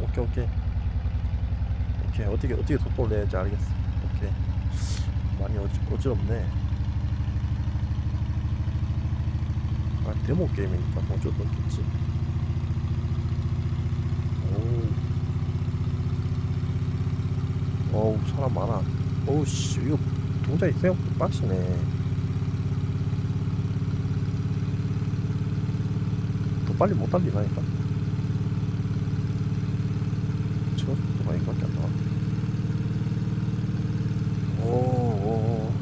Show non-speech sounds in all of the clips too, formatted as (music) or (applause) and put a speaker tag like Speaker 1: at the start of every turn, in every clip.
Speaker 1: 오케이 오케이. 오케이 어떻게 어떻게 속도를 내야지 알겠어. 오케이. 많이 어지, 어지럽네. 아 데모 게임이니까 뭐 어쩔 수 없겠지. 오우. 어우 사람 많아. 어우 씨 이거 동작이 생각보다 빡시네. 더 빨리 못 달리나니까 이거밖에 안 나와. 오, 오,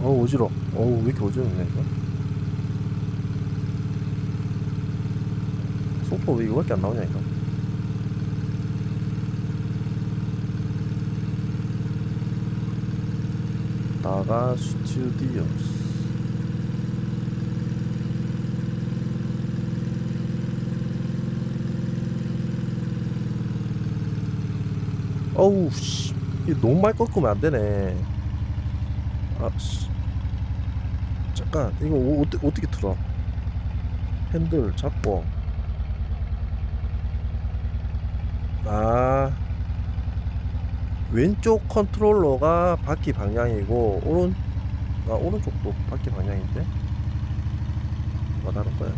Speaker 1: 오. 어, 어지러. 어우, 왜 이렇게 어지럽냐, 이거? 속도 왜 이거밖에 안 나오냐, 이거? 나가 스튜디오. 어우 씨. 이거 너무 많이 꺾으면 안 되네. 아씨. 잠깐 이거 어, 어떻게 어떻게 틀어? 핸들 잡고. 아. 왼쪽 컨트롤러가 바퀴 방향이고 오른 아 오른쪽도 바퀴 방향인데? 뭐가 다른 거야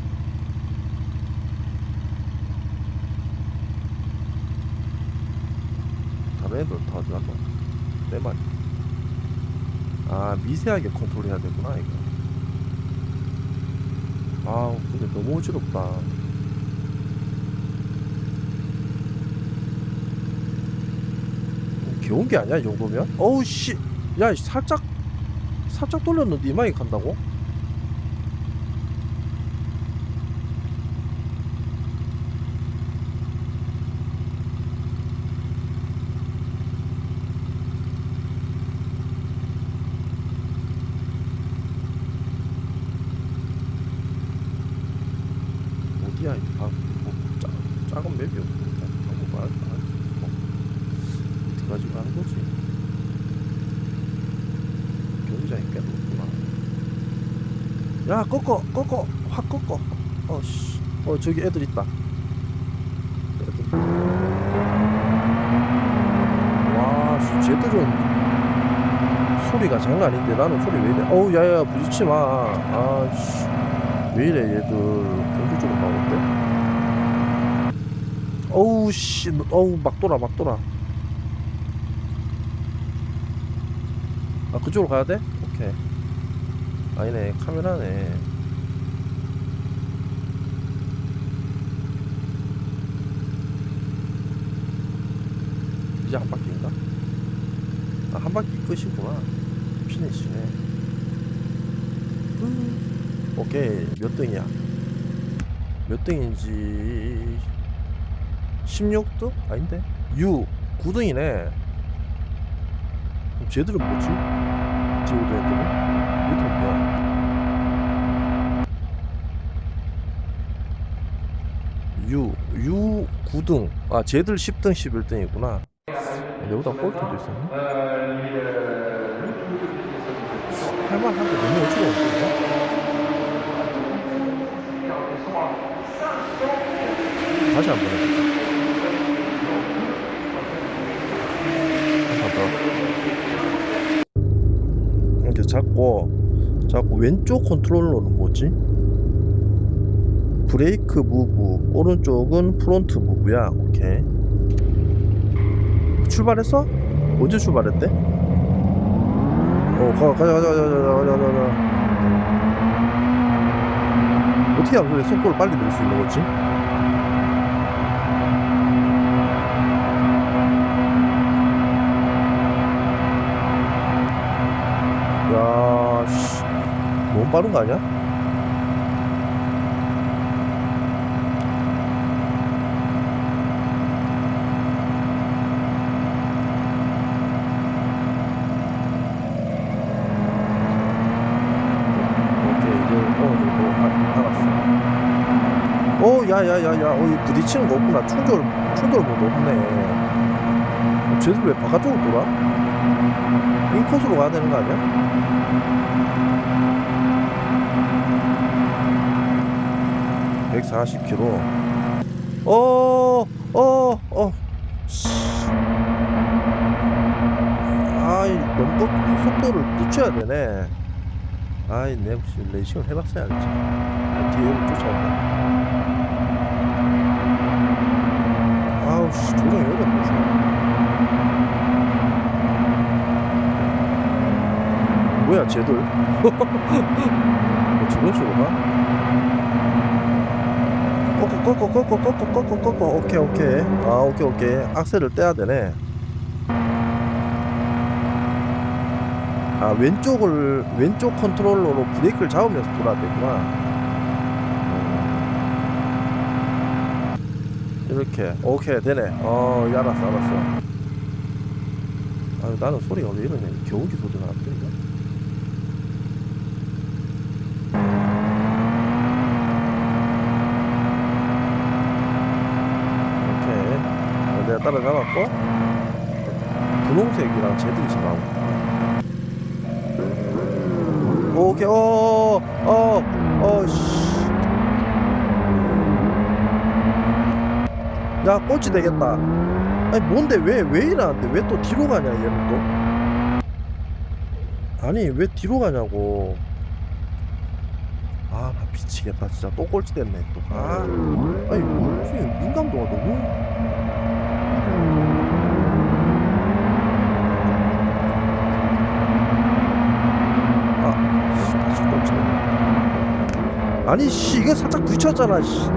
Speaker 1: 다른 애들 다 어디 갔노? 내 말. 아 미세하게 컨트롤해야 되구나 이거. 아 근데 너무 어지럽다. 귀여운 게 아니야 이 정도면? 어우 씨, 야이 살짝 살짝 돌렸는데 이마에 간다고? 이 방? 뭐 작, 작은 맵이 없으니까 방금 말 뭐, 어떻게 가지고 하는 거지? 경기장이 꽤 높구나. 야 꺾어 꺾어 확 꺾어. 어 씨 어 저기 애들 있다. 애들. 와 씨, 쟤들은 소리가 장난 아닌데 나는 소리 왜 이래? 어우 야야 부딪지 마. 아씨. 왜 이래 얘들 공격적으로 나오는데 어우 씨 어우 막 돌아 막 돌아 아 그쪽으로 가야 돼? 오케이 아니네 카메라네 이제 한 바퀴인가? 아 한 바퀴 끝이구나 피니시네 음. 오케이 몇 등이야? 몇 등인지 16등? 아닌데? 6 9등이네 그럼 쟤들은 뭐지? 디오드 애들은? 얘들은 뭐야? 유, 유 9등 아 쟤들 10등 11등이구나 내보다 꼴등도
Speaker 2: de
Speaker 1: 할만한데 너무 어지러운데 다시 한번 해보자. 한번 더. 이렇게 잡고, 잡고 왼쪽 컨트롤러는 뭐지? 브레이크 무브 오른쪽은 프론트 무브야 오케이 출발했어? 언제 출발했대? 어 가, 가자 가자 가자 가자 가자 가자 어떻게 하면 속도를 빨리 낼 수 있는 거지? 빠른 거 아니야? 알았어. 어, 야, 야, 야, 야, 어, 이 부딪히는 거 없구나. 충돌, 충돌 모드 없네. 어, 쟤들 왜 바깥쪽으로 돌아? 인코스로 가야 되는 거 아니야? 140km. 어, 어, 어. 씨. 아이, 넘고 속도를 늦춰야 되네. 아이, 내 레이싱을 해봤어야 알지. 뒤에 쫓아온다. 아우, 씨, 조정이 어렵네. 뭐야, 쟤들? (laughs) 뭐 저런 식으로 가? 꺾어 꺾어 꺾어 꺾어 꺾어 오케이 오케이. 아 오케이 오케이. 악셀을 떼야 되네. 아 왼쪽을 왼쪽 컨트롤러로 브레이크를 잡으면서 돌아야 되구나. 어. 이렇게. 오케이 되네. 어 예, 알았어 알았어. 아 나는 소리가 왜 이러냐. 겨우기 소리가 안 들리냐 오케이 어, 내가 따라잡았고 분홍색이랑 쟤들이 잘 나오고 오케이 어어어씨. 야 꼴찌 되겠다. 아니 뭔데 왜 왜 이러는데? 왜 또 뒤로 가냐 얘는 또? 아니 왜 뒤로 가냐고. 아 나 미치겠다 진짜. 또 꼴찌 됐네 또 아. 아니 뭐지 민감도가 너무 아 아니 씨 이게 살짝 부딪혔잖아 씨.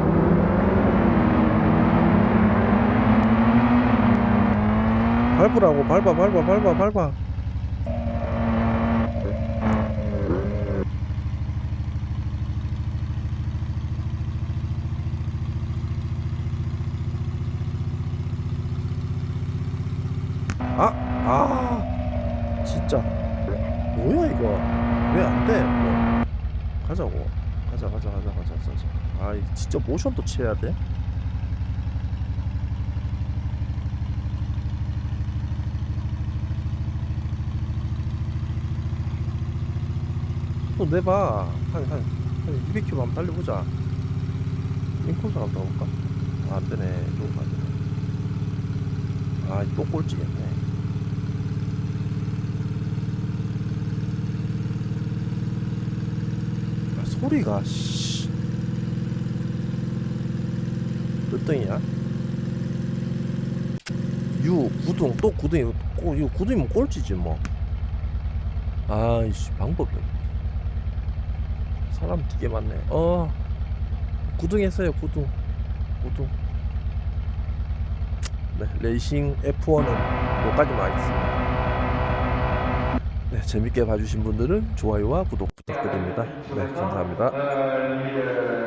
Speaker 1: 밟으라고. 밟아 밟아 밟아 밟아 아! 아! 진짜. 뭐야 이거? 왜 안돼? 뭐. 가자고. 가자 가자 가자 가자 가자 아이 진짜 모션도 취해야 돼? 또 내봐. 한한 한 200km 한번 달려보자. 인코스 한번 가볼까? 아, 안되네. 이거 안되네. 아또 꼴찌겠네 아, 소리가 씨. 몇 등이야? 유 구등 또 구등이 고 이거 구등이면 꼴찌지 뭐. 아이씨 방법이 사람 되게 많네. 어. 구등 했어요 구등. 구등. 네 레이싱 F1은 여기까지만 하겠습니다. 네 재밌게 봐주신 분들은 좋아요와 구독 부탁드립니다. 네 감사합니다